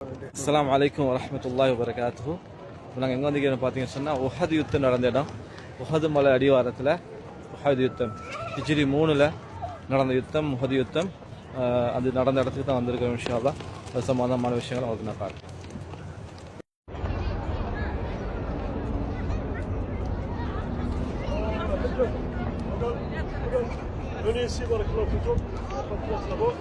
அஸ்லாம் வலைக்கம் வரமத்துல்லாஹ் வரகாத்து இப்போ நாங்கள் எங்கே வந்து பார்த்தீங்கன்னு சொன்னால் உஹது யுத்தம் நடந்த இடம். உஹது மலை அடிவாரத்தில் உஹது யுத்தம். ஹிஜ்ரி மூணில் நடந்த யுத்தம் உஹது யுத்தம். அது நடந்த இடத்துக்கு தான் வந்திருக்கோம் விஷயம் தான் அது சம்பந்தமான விஷயங்கள் அவருக்கு நான் காட்டுறேன் Venez ici, barakallahu fikum. Pas de place là-bas.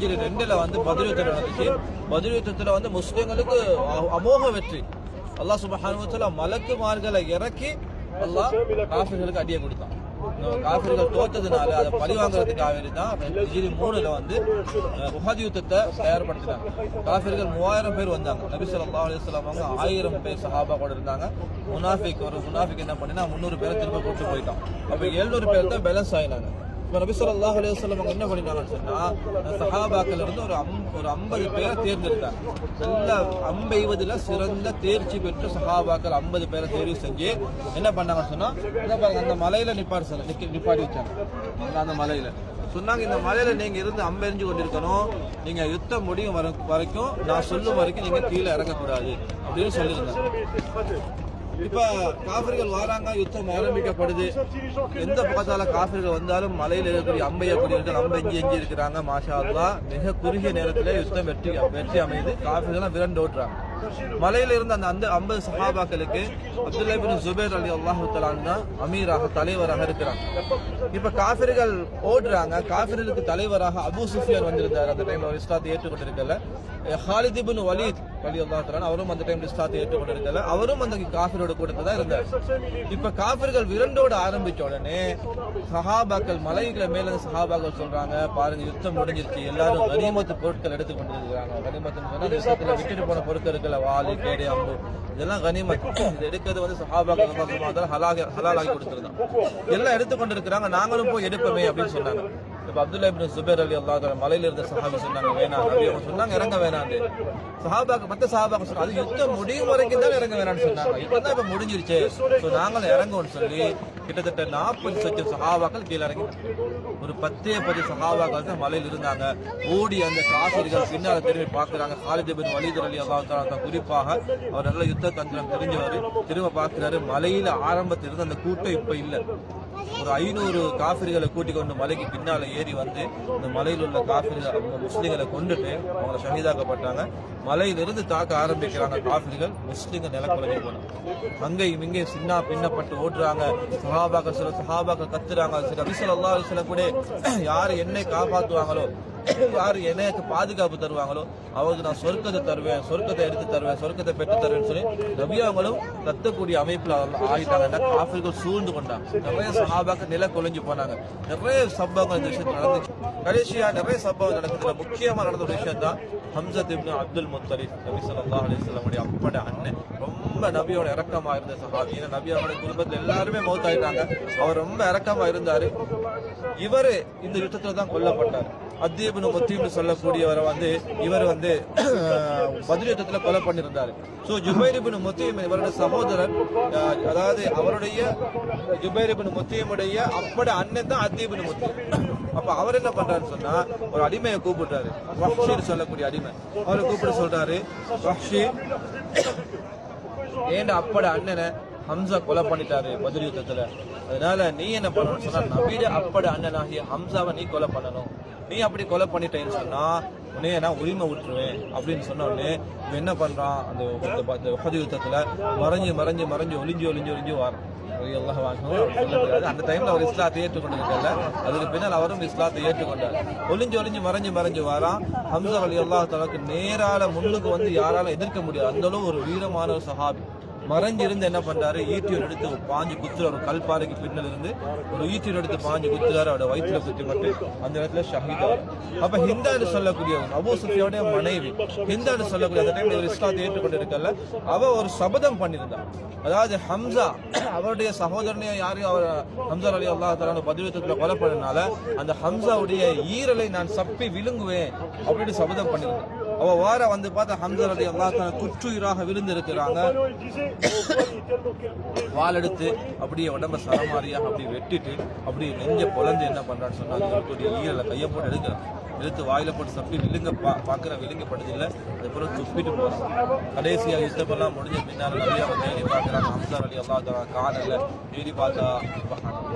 ஹிஜ்ரி ரெண்டில் வந்து பதில் யுத்தம் நடந்துச்சு பதில் யுத்தத்தில் வந்து முஸ்லீம்களுக்கு அமோக வெற்றி. அல்லாஹ் சுபஹானுவத்தில் வ தஆலா மலக்குமார்களை இறக்கி அல்லாஹ் காஃபிர்களுக்கு அடியை கொடுத்தான். காஃபிர்கள் தோத்ததுனால அதை பழிவாங்கிறதுக்காக வேண்டி தான் ஹிஜ்ரி மூணுல வந்து முகாதி யுத்தத்தை தயார்படுத்தினாங்க. காஃபிர்கள் மூவாயிரம் பேர் வந்தாங்க. நபி சொல்லா அலிஸ்லாம் அவங்க ஆயிரம் பேர் சஹாபா கூட இருந்தாங்க. முனாஃபிக் ஒரு முனாஃபிக் என்ன பண்ணினா முந்நூறு பேரை திரும்ப கூட்டு போயிட்டான். அப்போ எழுநூறு பேர் தான் பேலன்ஸ் ஆயினாங்க. இப்போ நபி சொல்லாஹ் அலைஹி வஸல்லம் அவங்க என்ன பண்ணிட்டாங்கன்னு சொன்னால் சஹாபாக்கள் இருந்து ஒரு அம் ஒரு ஐம்பது பேரை தேர்ந்தெடுத்தாங்க. நல்ல ஐம்பதுல சிறந்த தேர்ச்சி பெற்ற சஹாபாக்கள் ஐம்பது பேரை தேர்வு செஞ்சு என்ன பண்ணாங்கன்னு சொன்னால் இதை அந்த மலையில் நிப்பாடு சார் நிக்க வச்சாங்க. அந்த- மலையில். சொன்னாங்க இந்த மலையில நீங்க இருந்து அம்பெறிஞ்சு கொண்டிருக்கணும். நீங்க யுத்தம் முடியும் வர- வரைக்கும் நான் சொல்லும் வரைக்கும் நீங்க கீழே இறங்கக்கூடாது அப்படின்னு சொல்லியிருந்தாங்க. இப்ப காபிர்கள் வராங்க யுத்தம் ஆரம்பிக்கப்படுது. எந்த பக்கத்தால காபிர்கள் வந்தாலும் மலையில இருக்கக்கூடிய அம்பைய குடியிருக்க அம்பை எஞ்சி எஞ்சி இருக்கிறாங்க மாஷா மிக குறுகிய நேரத்துல யுத்தம் வெற்றி வெற்றி அமைது காபிர்கள் விரண்டு ஓட்டுறாங்க. மலையில இருந்த அந்த அந்த ஐம்பது சஹாபாக்களுக்கு அப்துல்லா பின் ஜுபேர் அலி அல்லாஹு தான் அமீராக தலைவராக இருக்கிறாங்க. இப்ப காபிர்கள் ஓடுறாங்க. காபிர்களுக்கு தலைவராக அபு சுஃபியான் வந்திருந்தார். அந்த டைம்ல ஒரு இஸ்லாத்தை ஏற்றுக்கொண்டிருக்கல. ஹாலித் இப்னு வலீத் அலி அல்லாஹ் அவரும் அந்த டைம்ல இஸ்லாத்தை ஏற்றுக்கொண்டிருக்கல. அவரும் அந்த காபிரோட கூட்டத்தில் தான் இருந்தார். இப்ப காபிர்கள் விரண்டோட ஆரம்பிச்ச உடனே சஹாபாக்கள் மலைகளை மேல இருந்து சஹாபாக்கள் சொல்றாங்க பாருங்க யுத்தம் முடிஞ்சிருச்சு. எல்லாரும் கனிமத்து பொருட்கள் எடுத்து கொண்டு இருக்கிறாங்க விட்டுட்டு போன பொருட்கள் இருக்குல்ல வாலி கேடு அம்பு. இதெல்லாம் கனிமத். இது எடுக்கிறது வந்து சஹாபாக்கள் ஹலாக ஹலாலாகி கொடுத்துருந்தான் எல்லாம் எடுத்துக்கொண்டு இருக்கிறாங்க நாங்களும் போய் எடுப்போமே அப்படின்னு சொன்னாங்க. இப்போ அப்துல்லா இப்னு சுபேர் அலி அல்லாஹ் மலையில இருந்த சஹாபி சொன்னாங்க வேணாம் அப்படி அவங்க சொன்னாங்க இறங்க வேணாண்டு சஹாபாக்கு மத்த சஹாபாக்கு சொன்னாங்க அது யுத்தம் முடியும் வரைக்கும் தான் இறங்க வேணாம்னு சொன்னாங்க. இப்பதான் இப்போ முடிஞ்சிருச்சு. சோ நாங்களும் இறங்குவோம்னு சொல்லி கிட்டத்தட்ட நாற்பது லட்சம் சஹாபாக்கள் கீழே இறங்கி ஒரு பத்தே பத்து சஹாபாக்கள் தான் மலையில் இருந்தாங்க. ஓடி அந்த காசிர்கள் பின்னால் திரும்பி பார்க்குறாங்க. காலித் வலிதர் அலி அல்லாஹ் தான் குறிப்பாக அவர் நல்ல யுத்த தந்திரம் தெரிஞ்சவர் திரும்ப பார்க்குறாரு. மலையில ஆரம்பத்தில் இருந்த அந்த கூட்டம் இப்ப இல்ல. ஒரு ஐநூறு காஃபிர்களை கூட்டிக் கொண்டு மலைக்கு பின்னால ஏறி வந்து இந்த மலையில் உள்ள காஃபிர்கள் அவங்க கொண்டுட்டு அவங்கள ஷஹீதாக்கப்பட்டாங்க. மலையிலிருந்து தாக்க ஆரம்பிக்கிறாங்க காஃபிர்கள் முஸ்லீம்கள் நிலக்குறைஞ்சி போனாங்க அங்கேயும் இங்கேயும் சின்ன பின்னப்பட்டு ஓடுறாங்க சஹாபாக்க சில சஹாபாக்க கத்துறாங்க. சில அபிசல் அல்லா சில கூட யார் என்னை காப்பாற்றுவாங்களோ யார் எனக்கு பாதுகாப்பு தருவாங்களோ அவங்களுக்கு நான் சொர்க்கத்தை தருவேன் சொர்க்கத்தை எடுத்து தருவேன் சொர்க்கத்தை பெற்று தருவேன் சொல்லி நபியாங்களும் கத்தக்கூடிய அமைப்பில் ஆகிட்டாங்க. காஃபிர்கள் சூழ்ந்து கொண்டாங்க. நிறைய சகாபாக்க நில கொலைஞ்சு போனாங்க. நிறைய சம்பவங்கள் இந்த விஷயத்தில் நடந்துச்சு. கடைசியா நிறைய சம்பவம் நடந்ததுல முக்கியமா நடந்த ஒரு விஷயம் தான் ஹம்சத் இப்னு அப்துல் முத்தலி நபி சொல்லா அலிஸ்லாமுடைய அப்பட அண்ணன். ரொம்ப ரொம்ப நபியோட இறக்கமா இருந்த சஹாபி. ஏன்னா நபி அவருடைய குடும்பத்துல எல்லாருமே மௌத் ஆயிட்டாங்க அவர் ரொம்ப இறக்கமா இருந்தாரு. இவரு இந்த யுத்தத்துல தான் கொல்லப்பட்டார். அத்தீபனு முத்தீப்னு சொல்லக்கூடியவரை வந்து இவர் வந்து பதில் யுத்தத்துல கொலை பண்ணியிருந்தாரு. சோ ஜுபைரிபின் முத்தீம் இவருடைய சகோதரர் அஹ், அதாவது அவருடைய ஜுபைரிபின் முத்தீமுடைய அப்பட அண்ணன் தான் அத்தீபின் முத்தீம். அப்ப அவர் என்ன பண்றாருன்னு சொன்னா ஒரு அடிமையை கூப்பிடுறாரு சொல்லக்கூடிய அடிமை. அவரை கூப்பிட்டு சொல்றாரு வஹ்ஷி அப்பட அண்ணனை ஹம்சா கொலை பண்ணிட்டாரு பதில் யுத்தத்துல? அதனால நீ என்ன பண்ணணும் சொன்னா நபீட அப்பட அண்ணனாகிய ஹம்சாவை நீ கொலை பண்ணணும். நீ அப்படி கொலை பண்ணிட்டேன்னு சொன்னா உன்னைய நான் உரிமை விட்டுருவேன் அப்படின்னு சொன்ன உடனே இவன் என்ன பண்றான்? அந்த இந்த யுத்தத்துல மறைஞ்சு மறைஞ்சு மறைஞ்சு ஒளிஞ்சு ஒளிஞ்சு ஒளிஞ்சு வரான். அந்த டைம்ல அவர் இஸ்லாத்தை ஏற்றுக்கொண்டிருக்கல. அதுக்கு பின்னால் அவரும் இஸ்லாத்தை ஏற்றுக்கொண்டார். ஒளிஞ்சு ஒளிஞ்சு மறைஞ்சு மறைஞ்சு வாரான். ஹம்சா அலி அல்லாஹ் தலாக்கு நேரால முன்னுக்கு வந்து யாரால எதிர்க்க முடியாது. அந்த அளவு ஒரு வீரமான ஒரு சஹாபி. மறைஞ்சிருந்து என்ன பண்றாரு? ஈட்டியோட எடுத்து பாஞ்சு குத்துற ஒரு கல்பாறைக்கு பின்னல் இருந்து ஒரு ஈட்டியோட எடுத்து பாஞ்சு குத்துறாரு. அவரோட வயிற்றுல குத்தி அந்த இடத்துல ஷஹீத் ஆகும் அப்ப ஹிந்தான்னு சொல்லக்கூடிய அபு சுஃபியோட மனைவி ஹிந்தான்னு சொல்லக்கூடிய அந்த டைம்ல ஒரு இஸ்லாத்தை ஏற்றுக்கொண்டிருக்கல. அவ ஒரு சபதம் பண்ணியிருந்தா. அதாவது ஹம்சா அவருடைய சகோதரனையும் யாரையும் அவர் ஹம்சா அலி அல்லா தலான பதிவத்தத்துல கொலை பண்ணனால அந்த ஹம்சாவுடைய ஈரலை நான் சப்பி விழுங்குவேன் அப்படின்னு சபதம் பண்ணியிருந்தேன் அவ வார வந்து பார்த்தா ஹம்சா அலி அல்லாஹ் குற்றுயிராக விழுந்திருக்கிறாங்க. வாலெடுத்து வாள் எடுத்து அப்படியே உடம்ப சரமாரியாக அப்படி வெட்டிட்டு அப்படியே நெஞ்ச பொழந்து என்ன பண்றான்னு சொன்னா இவருடைய ஈரலை கையை போட்டு எடுக்கிறான். எடுத்து வாயில போட்டு சப்பி விழுங்க பா பார்க்குற விழுங்கப்பட்டது இல்லை அதுக்கப்புறம் துப்பிட்டு போகிறோம் கடைசியாக யுத்தமெல்லாம் முடிஞ்ச பின்னால் நிறையா அவன் தேடி பார்க்குறாங்க. ஹம்சார் அலி அல்லா தலா காணல தேடி பார்த்தா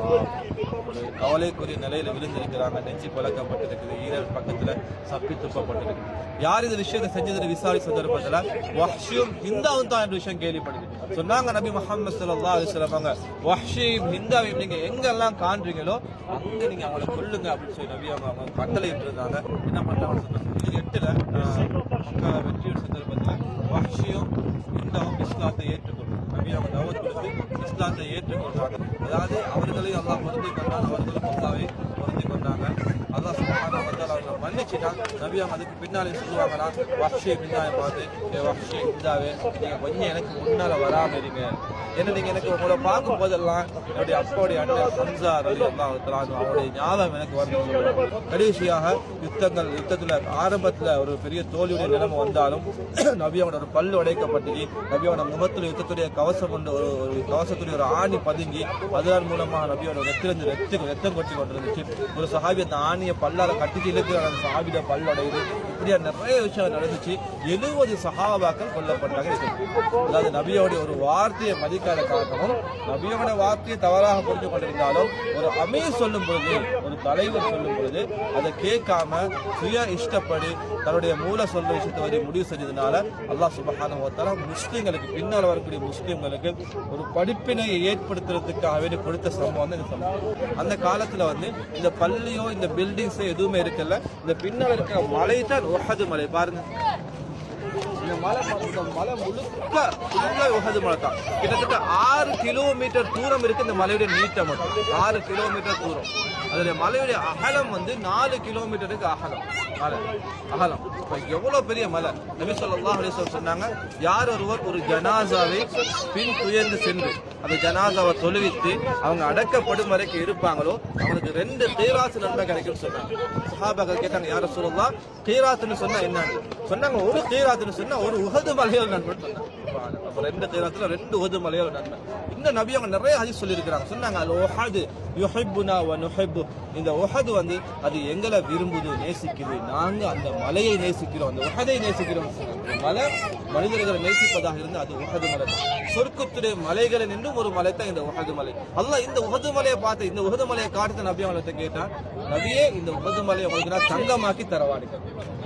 ஒரு கவலைக்குரிய நிலையில் விழுந்திருக்கிறாங்க. நெஞ்சு பழக்கப்பட்டிருக்குது ஈரல் பக்கத்தில் சப்பி துப்பப்பட்டிருக்கு. யார் இந்த விஷயத்தை செஞ்சதுன்னு விசாரி சந்தர்ப்பத்தில் வஹ்ஷியும் ஹிந்தாவும் தான் என்ற விஷயம் கேள்விப்படுது சொன்னாங்க நபி முகமது சல்லா அலைஹி வஸல்லம் வஹ்ஷியும் ஹிந்தாவையும் நீங்க எங்கெல்லாம் காண்றீங்களோ அங்க நீங்க அவங்களை கொல்லுங்க அப்படின்னு சொல்லி நபி அவங்க அவங்க கட்டளை இருந்தாங்க என்ன பண்றாங்கன்னு சொன்னாங்க எட்டுல ஆஹ், மக்கா வெற்றியோட சந்தர்ப்பத்துல வஹ்ஷியும் ஹிந்தாவும் இஸ்லாத்தை ஏற்றுக்கொள்ளும் நபி அவங்க தவத் கொடுத்து இஸ்லாத்தை ஏற்றுக்கொள்றாங்க அதாவது அவர்களையும் அல்லாஹ் பொருந்தி கொண்டாங்க அவர்களும் அல்லாவை பொருந்தி கொண்டாங்க. அல்லாஹ் சொன்னாங்க வந்துச்சுன்னா நபி அவங்க அதுக்கு பின்னாலே சொல்லுவாங்கன்னா வஹ்ஷி பின்னாலே பார்த்து ஏ வஹ்ஷி இந்தாவே நீங்க கொஞ்சம் எனக்கு முன்னால் வராமல் இருங்க. ஏன்னா நீங்க எனக்கு உங்களை பார்க்கும் போதெல்லாம் என்னுடைய அப்பாவுடைய அண்ணன் சம்சா ரவி அல்லாஹ் அவருடைய ஞாபகம் எனக்கு வந்து கடைசியாக யுத்தங்கள் யுத்தத்தில் ஆரம்பத்தில் ஒரு பெரிய தோல்வியுடைய நிலைமை வந்தாலும் நபியோட ஒரு பல்லு உடைக்கப்பட்டு அவனோட முகத்தில் யுத்தத்துடைய கவசம் கொண்டு ஒரு ஒரு கவசத்துடைய ஒரு ஆணி பதுங்கி அதன் மூலமாக நபியோட ரத்திலிருந்து ரத்து ரத்தம் கொட்டி கொண்டிருந்துச்சு. ஒரு சஹாபி அந்த ஆணியை பல்லால் கட்டிட்டு இழுக்கிற அந்த சஹாபியோட பல்லு இப்படியா நிறைய விஷயம் நடந்துச்சு. எழுபது சஹாபாக்கள் கொல்லப்பட்டாங்க. அதாவது நபியோடைய ஒரு வார்த்தையை மதிக்காத காரணமும் நபியோட வார்த்தையை தவறாக புரிஞ்சு கொண்டிருந்தாலும் ஒரு அமீர் சொல்லும் பொழுது ஒரு தலைவர் சொல்லும் பொழுது அதை கேட்காம சுய இஷ்டப்படி தன்னுடைய மூல சொல்ற விஷயத்தை வரை முடிவு செஞ்சதுனால அல்லா சுபஹானஹு வ தஆலா பின்னால் வரக்கூடிய முஸ்லீம்களுக்கு ஒரு படிப்பினையை ஏற்படுத்துறதுக்காக வேண்டி கொடுத்த சம்பவம் வந்து இந்த சம்பவம். அந்த காலத்தில் வந்து இந்த பள்ளியோ இந்த பில்டிங்ஸோ எதுவுமே இருக்கல. இந்த பின்னால் இருக்கிற மலை தான் ஒஹது மலை பாருங்க. இந்த மலை பாருங்க, மலை முழுக்க ஃபுல்லாக உகது மலை தான் கிட்டத்தட்ட ஆறு கிலோமீட்டர் தூரம் இருக்குது இந்த மலையுடைய நீட்டம் மட்டும். ஆறு கிலோமீட்டர் தூரம். அதோடைய மலையுடைய அகலம் வந்து நாலு கிலோமீட்டருக்கு அகலம். மலை. அகலம். இப்போ எவ்வளோ பெரிய மலை? நபி சொல்லா அலைஹி சொன்னாங்க யார் ஒருவர் ஒரு ஜனாசாவை பின் துயர்ந்து சென்று அந்த ஜனாசாவை தொழுவித்து அவங்க அடக்கப்படும் வரைக்கும் இருப்பாங்களோ அவனுக்கு ரெண்டு தீராசு நன்மை கிடைக்கும் சொன்னாங்க. சஹாபாக்கள் கேட்டாங்க யாரை சொல்லலாம் தீராத்துன்னு சொன்னா என்னன்னு? சொன்னாங்க ஒரு தீராத்துன்னு சொன்னா ஒரு உகது மலையோட நண்பன்? ரெண்டு தீராத்துல ரெண்டு உகது மலையோட நண்பன். இந்த நபி அவங்க நிறைய ஹதீஸ் சொல்லியிருக்கிறாங்க. சொன்னாங்க அது உஹது யுஹிப்புனா வ நுஹிப்பு இந்த உஹது வந்து அது எங்களை விரும்புது நேசிக்குது. நாங்க அந்த மலையை நேசிக்கிறோம் அந்த உஹதை நேசிக்கிறோம். மலை மனிதர்களை நேசிப்பதாக இருந்து அது உஹது மலை. சொர்க்கத்துடைய மலைகளை நின்றும் ஒரு மலை தான் இந்த உஹது மலை. அல்ல இந்த உஹது மலையை பார்த்து இந்த உஹது மலையை காட்டு நபி அவங்கள்ட்ட கேட்டான் நபியே இந்த உஹது மலையை உங்களுக்கு நான் தங்கமாக்கி தரவாடுங்க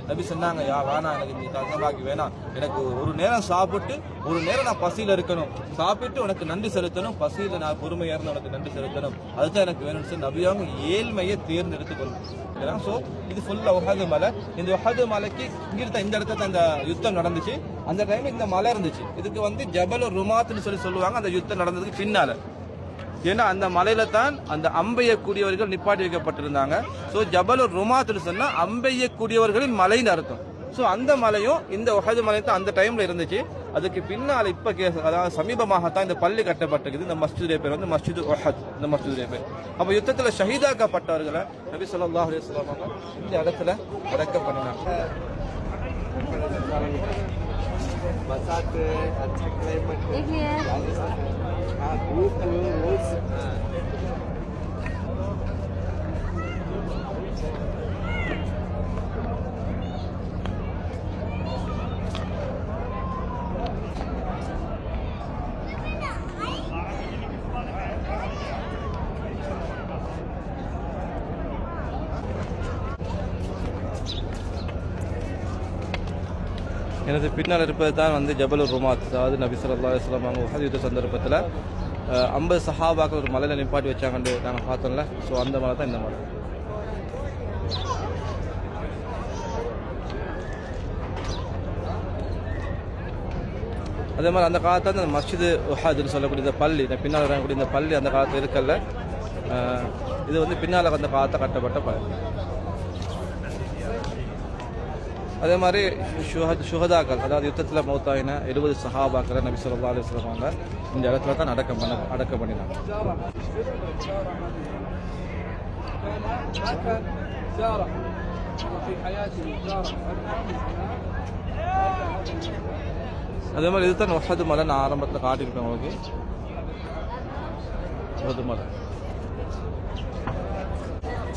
நபி சொன்னாங்க யா வேணாம் எனக்கு நீ கசபாக்கி வேணாம். எனக்கு ஒரு நேரம் சாப்பிட்டு ஒரு நேரம் நான் பசியில் இருக்கணும். சாப்பிட்டு உனக்கு நன்றி செலுத்தணும். பசியில் நான் பொறுமையாக இருந்து உனக்கு நன்றி செலுத்தணும். அதுதான் எனக்கு வேணும்னு சொல்லி நபியாவும் ஏழ்மையை தேர்ந்தெடுத்து கொள்ளும். ஸோ இது ஃபுல்லாக உஹது மலை. இந்த உஹது மலைக்கு இங்கிருந்த இந்த இடத்துல அந்த யுத்தம் நடந்துச்சு. அந்த டைம் இந்த மலை இருந்துச்சு. இதுக்கு வந்து ஜபல் ருமாத்துன்னு சொல்லி சொல்லுவாங்க. அந்த யுத்தம் நடந்ததுக்கு பின்னால. ஏன்னா அந்த மலையில தான் அந்த அம்பையக்கூடியவர்கள் நிப்பாட்டி வைக்கப்பட்டிருந்தாங்க. ஸோ ஜபலூர் ருமாத்துன்னு சொன்னால் அம்பையக்கூடியவர்களின் மலைன்னு அர்த்தம். ஸோ அந்த மலையும் இந்த ஒஹது மலையும் தான் அந்த டைமில் இருந்துச்சு. அதுக்கு பின்னால் இப்போ கே அதாவது சமீபமாகத்தான் இந்த பள்ளி கட்டப்பட்டிருக்குது. இந்த மஸ்ஜிதுடைய பேர் வந்து மஸ்ஜிது ஒஹத் இந்த மஸ்ஜிதுடைய பேர். அப்போ யுத்தத்தில் ஷஹீதாக்கப்பட்டவர்களை நபி சொல்லா அலுவலாம் இந்த இடத்துல அடக்கம் பண்ணினாங்க. பசாத்து அச்ச கிளைமேட் 啊我们可能 எனது பின்னால் இருப்பது தான் வந்து ஜபலுர் ருமாத் அதாவது நபி சொல்லா அலைஹி வஸல்லம் அவங்க உஹது யுத்த சந்தர்ப்பத்தில் ஐம்பது சஹாபாக்கள் ஒரு மலையில் நிப்பாட்டி வச்சாங்கன்னு நாங்கள் பார்த்தோம்ல. ஸோ அந்த மலை தான் இந்த மலை. அதே மாதிரி அந்த காலத்தில் அந்த மஸ்ஜிது உஹாதுன்னு சொல்லக்கூடிய இந்த பள்ளி இந்த பின்னால் வரக்கூடிய இந்த பள்ளி அந்த காலத்தில் இருக்கல்ல. இது வந்து பின்னால் அந்த காலத்தை கட்டப்பட்ட பள்ளி. அதே மாதிரி சுஹத் சுஹதாக்கள் அதாவது யுத்தத்தில் மௌத்தாயின எழுபது சஹாபாக்களை நபி சொல்லா அலி சொல்லுவாங்க இந்த இடத்துல தான் அடக்கம் பண்ண அடக்கம் பண்ணினாங்க. அதே மாதிரி இதுதான் ஒசது மலை நான் ஆரம்பத்தில் காட்டியிருப்பேன் உங்களுக்கு. ஒசது மலை.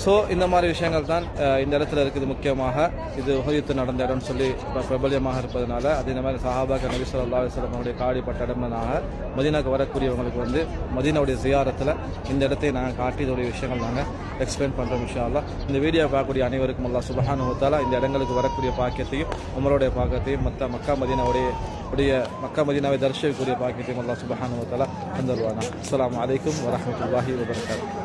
ஸோ இந்த மாதிரி விஷயங்கள் தான் இந்த இடத்துல இருக்குது முக்கியமாக. இது உஹயுத்து நடந்த இடம்னு சொல்லி பிரபலியமாக இருப்பதனால அது இந்த மாதிரி சஹாபாக்க நபி ஸல்லல்லாஹு அலைஹி அவருடைய காடிப்பட்ட இடம்னாக மதீனாக்கு வரக்கூடியவங்களுக்கு வந்து மதினாவுடைய ஜியாரத்தில் இந்த இடத்தை நாங்கள் காட்டி இதோடைய விஷயங்கள் நாங்கள் எக்ஸ்பிளைன் பண்ணுறோம் இன்ஷா இந்த வீடியோ பார்க்கக்கூடிய அனைவருக்கும் அல்லாஹ் சுபஹான் வதஆலா இந்த இடங்களுக்கு வரக்கூடிய பாக்கியத்தையும் உமருடைய பாக்கியத்தையும் மற்ற மக்கா மதினாவுடைய உடைய மக்கா மதினாவை தரிசிக்கக்கூடிய பாக்கியத்தையும் அல்லாஹ் சுபஹான் வதஆலா தந்துருவானா அஸ்லாம் அலைக்கும் வரமத்துல்லாஹி வபரகாத்துஹு.